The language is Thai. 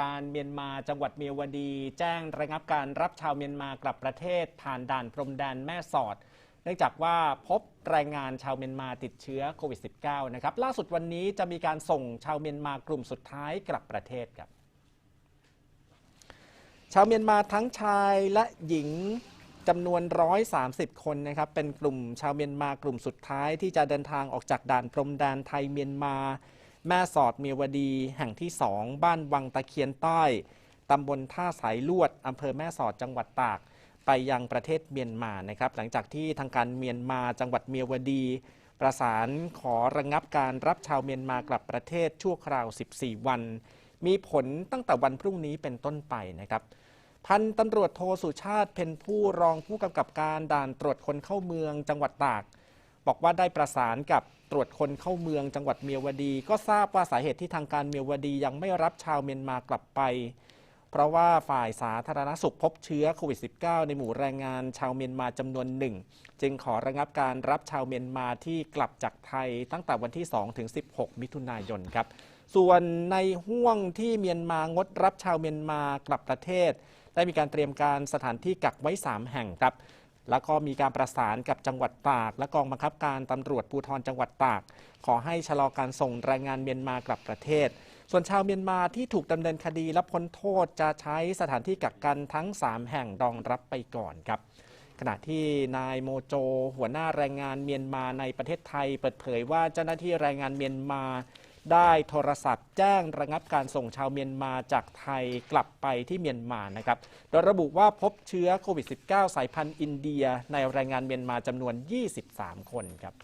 การเมียนมาจังหวัดเมียวดี แจ้งระงับการรับชาวเมียนมากลับประเทศผ่านด่านพรมแดนแม่สอด เนื่องจากว่าพบแรงงานชาวเมียนมาติดเชื้อโควิด -19 นะครับล่าสุดวันนี้จะมีการส่งชาวเมียนมากลุ่มสุดท้ายกลับประเทศครับ ชาวเมียนมาทั้งชายและหญิงจำนวน 130 คนนะครับเป็นกลุ่มชาวเมียนมากลุ่มสุดท้ายที่จะเดินทางออกจากด่านพรมแดนไทยเมียนมา แม่สอดเมียวดี แห่งที่2บ้านวังตะเคียนใต้ตำบลท่าสายลวดอำเภอแม่สอดจังหวัดตาก ไปยังประเทศเมียนมานะครับ หลังจากที่ทางการเมียนมาจังหวัดเมียวดี ประสานขอระงงับการรับชาวเมียนมากลับประเทศชั่วคราว 14 วัน มีผลตั้งแต่วันพรุ่งนี้เป็นต้นไปนะครับพันตำรวจโทสุชาติ เพ็ญผู้รองผู้กำกับการด่านตรวจคนเข้าเมืองจังหวัดตาก บอกว่าได้ประสานกับตรวจคนเข้าเมืองจังหวัดเมียวดี ก็ทราบว่าสาเหตุที่ทางการเมียวดียังไม่รับชาวเมียนมากลับไป เพราะว่าฝ่ายสาธารณสุขพบเชื้อโควิด -19 ในหมู่แรงงานชาวเมียนมาจำนวนหนึ่งจึงขอระงับการรับชาวเมียนมาที่กลับจากไทยตั้งแต่วันที่ 2 ถึง 16 มิถุนายนครับส่วนในห่วงที่เมียนมางดรับชาวเมียนมากลับประเทศ ได้มีการเตรียมการสถานที่กักไว้ 3 แห่งครับ แล้วก็มีการประสานกับจังหวัดตาก และกองบังคับการตำรวจภูธรจังหวัดตาก ขอให้ชะลอการส่งแรงงานเมียนมากลับประเทศ ส่วนชาวเมียนมาที่ถูกดำเนินคดีและพ้นโทษจะใช้สถานที่กักกันทั้ง 3 แห่งรองรับไปก่อนครับขณะที่นายโมโจ หัวหน้าแรงงานเมียนมาในประเทศไทย เปิดเผยว่าเจ้าหน้าที่แรงงานเมียนมา ได้โทรศัพท์แจ้งระงับการส่งชาวเมียนมาจากไทยกลับไปที่เมียนมานะครับ โดยระบุว่าพบเชื้อโควิด -19 สายพันธุ์อินเดียในแรงงานเมียนมาจำนวน 23 คนครับ